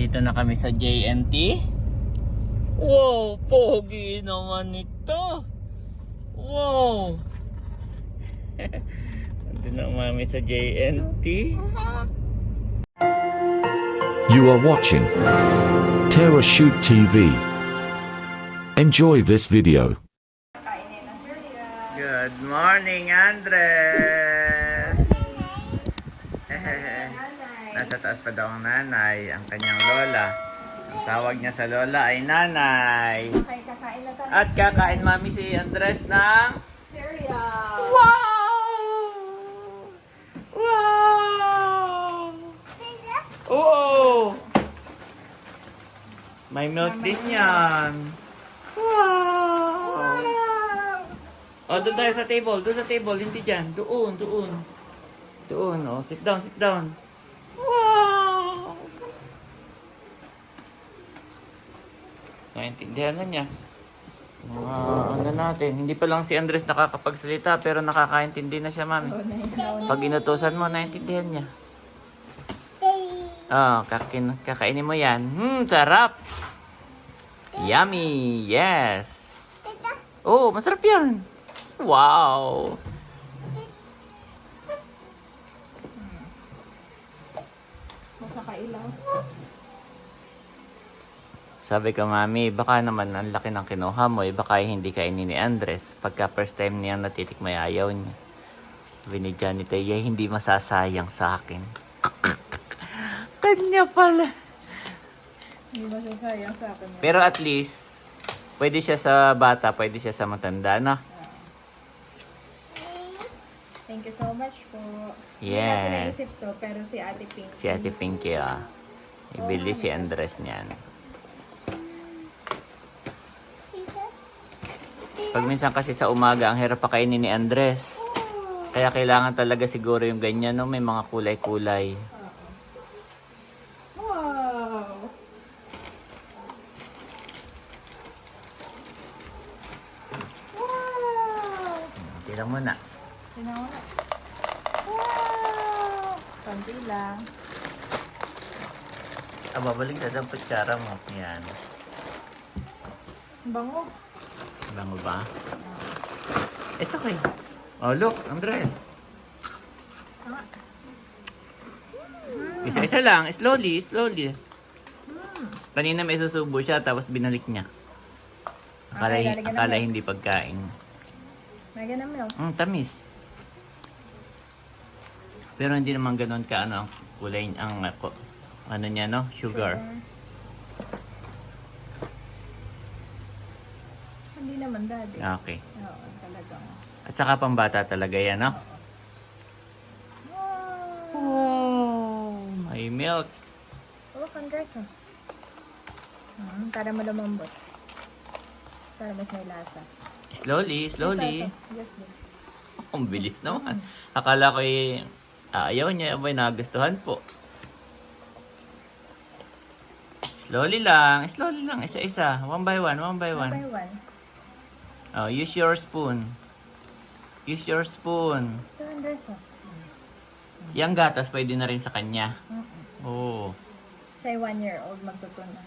Nandito na kami sa JNT. Wow, pogi naman ito. Wow. Nandito na kami sa JNT. You are watching Terra Shoot TV. Enjoy this video. Good morning, Andres. Nasa taas pa daw ang nanay, ang kanyang lola. Ang tawag niya sa lola ay nanay. At kakain mami si Andres ng... Wow! Wow! Oo! May milk din yan. Wow! Oh, doon tayo sa table. Doon sa table. Hindi dyan. Doon, doon. Doon, oh. Sit down, sit down. Wow! Naintindihan na niya. Mga ano natin. Hindi pa lang si Andres nakakapagsalita pero nakakaintindi na siya, mami. Pag inutusan mo, naintindihan niya. Oh, kakin kakainin mo yan. Hmm, sarap! Yummy! Yes! Oh, masarap yan! Wow! Masakailaw. Sabi ko, Mami, baka naman ang laki ng kinuha mo, eh, baka hindi kainin ni Andres. Pagka first time niya natitikmay ayaw niya. Sabi ni Johnny Taya, hindi masasayang sa akin. Kanya pala. Hindi masasayang sa akin. Pero at least, pwede siya sa bata, pwede siya sa matanda, no? Thank you so much po. Hindi Yes. naisip to, pero si Ate Pink. Si Ate Pinky, ah. Ibili si Andres niyan. Pag minsan kasi sa umaga, ang hirap pakainin ni Andres. Kaya kailangan talaga siguro yung ganyan, no? May mga kulay-kulay. Wow! Wow! Tilang mo na. Tingnan mo na. Wow! Konti lang. Ah, babalik na ang kutsara mo. Yan. Ang Bango. Bango ba? It's okay. Oh, look, Andres. Isa-isa lang. Slowly, slowly. Kanina may susubo siya, tapos binalik niya. Akala, Okay, lalagyan akala hindi pagkain. Lagyan ng milk. Mm, tamis. Pero hindi naman ganun ka ano, ang kulay ang. Ano niya no? Sugar. Hindi naman, daddy. Okay. Oo, talagang. At saka pambata talaga yan, no? Wow! Wow! May milk. Oh, congrats ah. Hmm, para malumambot. Para mas may lasa. Slowly, slowly. Ito, ito. Yes, yes. Ang bilis naman. Akala ko eh, ah, ayaw niya, abay nagustuhan po. Slowly lang, slowly lang, isa-isa. One by one, one by One one. by one. Oh, use your spoon. Use your spoon. Yang gatas pwede na rin sa kanya. Oo. Say one year old magtuto na.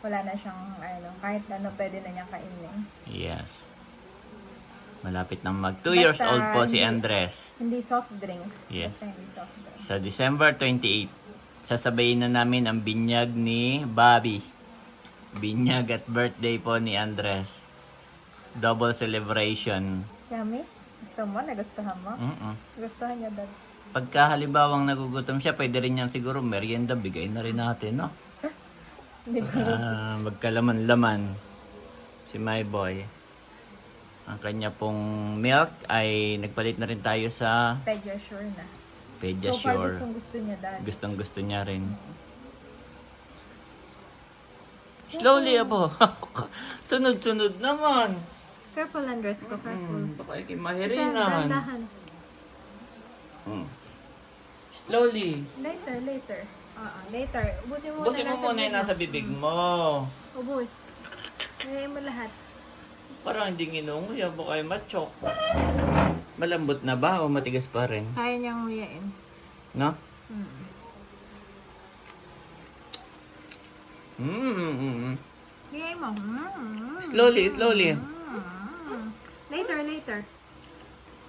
Wala na siyang, ano, kahit ano pwede na niyang kainin. Yes. Malapit nang mag 2 years old po si hindi- Andres. Hindi soft drinks. Yes. Basta hindi soft drinks. Sa December 28, sasabayin na namin ang binyag ni Bobby. Binyag at birthday po ni Andres. Double celebration. Yummy? Gusto mo? Nagustuhan mo? Mm-mm. Gustuhan niya dad. Pagka halimbawang nagugutom siya, pwede rin yan siguro merienda. Bigay na rin natin, no? Ah, magkalaman-laman si my boy. Ang kanya pong milk ay nagpalit na rin tayo sa Pediasure na. So far, Pediasure. gustong gusto niya dad. Gustong gusto niya rin. Slowly abo. Sunod-sunod naman. Careful, Andres ko. Careful. Hmm, baka Isa, mahirinan. Hmm. Slowly. Later, later. Oo, later. Ubusin mo Busin mo muna yung nasa bibig mo. Ubus. Ngayon mo lahat. Parang hindi nginunguya. Baka ay machok. Malambot na ba o matigas pa rin? Kaya niyang nguyain. No? Hmm. Mm. Bigay mo. Mm. Slowly, slowly. Mm. Later, later.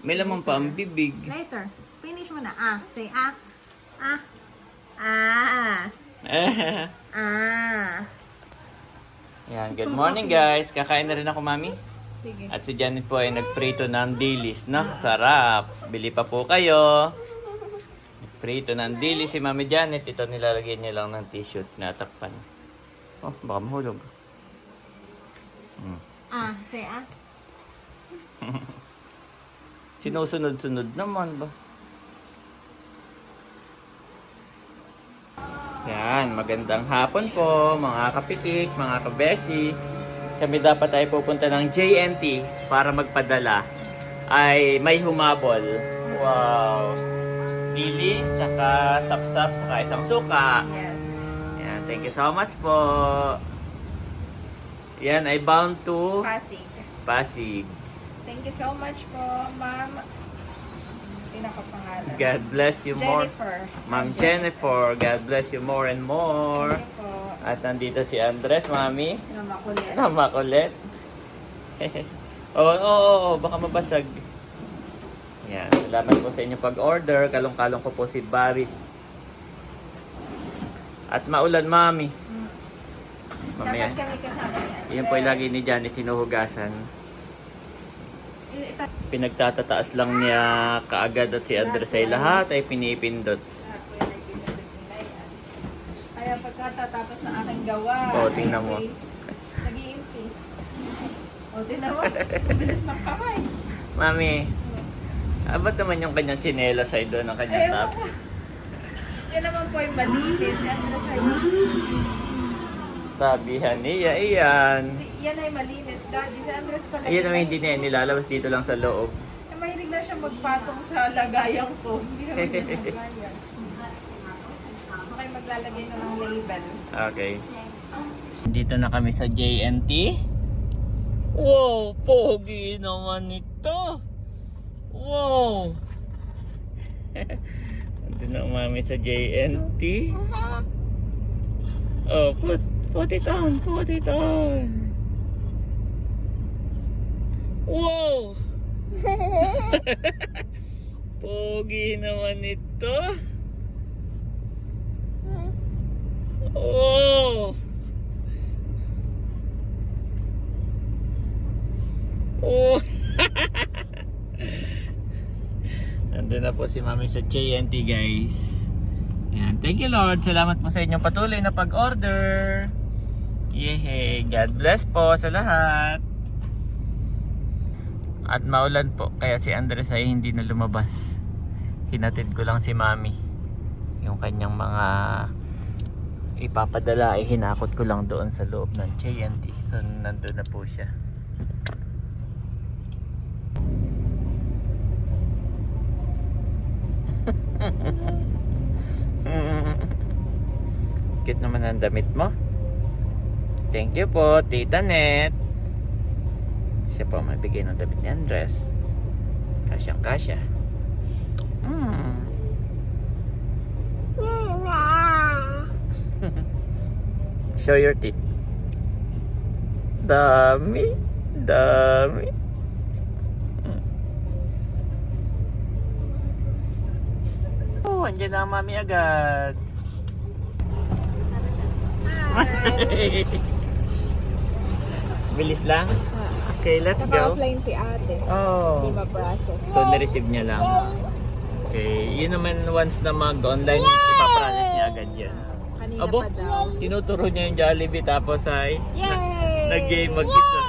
May laman pa ang bibig. Later. Finish mo na. Ah. Say ah. Ah. Ah. Ah. Yan, good morning guys. Kakain na rin ako, mami. Sige. At si Janet po ay nagprito ng dilis. No, sarap. Bili pa po kayo. Prito ng dilis si Mami Janet. Ito nilalagyan niya lang ng tissue at tinatakpan. Oh, baka mahulog. Mm. Ah. Say ah. Sinusunod-sunod naman ba? Yan, magandang hapon po mga kapitik, mga kabeshi. Kami dapat ay pupunta ng JNT para magpadala. Ay may humabol. Wow. Dilis, saka sapsap, saka isang suka. Yan, thank you so much po. Yan ay bound to Pasig. Pasig. Thank you so much po, ma'am. Pinakapangalan. God bless you more. Jennifer. Ma'am Jennifer, God bless you more and more. Thank you po. At nandito si Andres, mami. Sinama ko ulit. Tama ulit. Oo, oo, oo, oo, baka mabasag. Yan, salamat po sa inyong pag-order. Kalong-kalong ko po si Barry. At maulan, mami. Mamaya. Dapat kami kasama. Yan po yung lagi ni Janet hinuhugasan. Pinagtatataas lang niya kaagad at si Andres ay lahat ay pinipindot. Kaya pagkatatapos ng aking gawa, Oo, tingnan mo. nag-iimpis. O, tingnan mo. Bilis ng kamay. Mami, abot naman yung kanyang tsinelas ay doon ang kanyang Ayaw top. Yan naman po yung malinis. Yan na sa'yo. Sabihan niya, iyan. Yan ay malinis. Daddy, si Andres pala. Iyan naman hindi niya nilalabas dito lang sa loob. Eh, Mahilig na siya magpatong sa lagayan ko. Hindi naman niya lagayan. Okay, maglalagay na ng label. Okay. Dito na kami sa JNT. Wow, pogi naman ito. Wow. Ando na mami sa JNT. Oh, put, put it on, put it on. Wow. pogi naman ito. Oh! Oh! Nandun na po si Mami sa JNT guys. Yan. Thank you Lord. Salamat po sa inyong patuloy na pag-order. Yehey. God bless po sa lahat. At maulan po. Kaya si Andres ay hindi na lumabas. Hinatid ko lang si Mami. Yung kanyang mga ipapadala ay hinakot ko lang doon sa loob ng JNT. So, nandun na po siya. Cute naman ang damit mo. Thank you po, Tita Net. Siya po magbigay ng damit ni Andres. Kasyang kasya. Hmm. Show your teeth. Dami. Dami. Hmm. Oh, andyan na mami agad. Bilis lang? Okay, let's go. Naka-offline si ate. Oh. Di ma-process. So, na-receive niya lang. Okay. Yun naman once na mag-online, ipaprocess niya agad yan. Kanina Abo, pa daw. tinuturo niya yung Jollibee tapos ay Yay! nag-game mag-isa.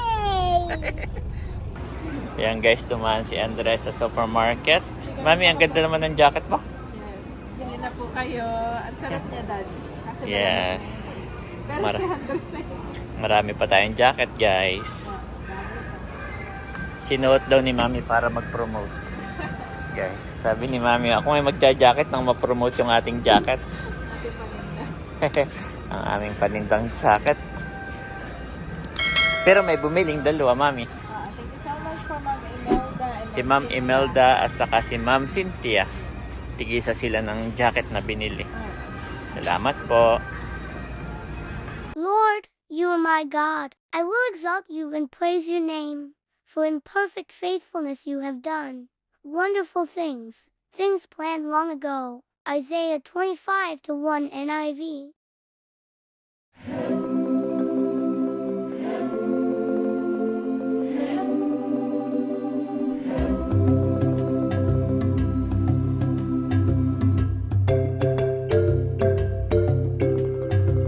Yan guys, dumaan si Andres sa supermarket. Mami, ang ganda naman ng jacket mo. Bili na po kayo. Ang sarap niya, Dad. Kasi Yes. Pero Mara- si Andres ay... Marami pa tayong jacket guys. Sinuot daw ni Mami para mag-promote. Guys, sabi ni Mami, ako may magja-jacket nang ma-promote yung ating jacket. Ang aming panindang jacket. Pero may bumiling dalawa, Mami. Ah, thank you so much for Ma'am Imelda. and Si Ma'am Imelda at saka si Ma'am Cynthia. Tigisa sila ng jacket na binili. Ah. Salamat po. More You are my God. I will exalt you and praise your name, for in perfect faithfulness you have done wonderful things, things planned long ago. Isaiah 25 to 1 NIV.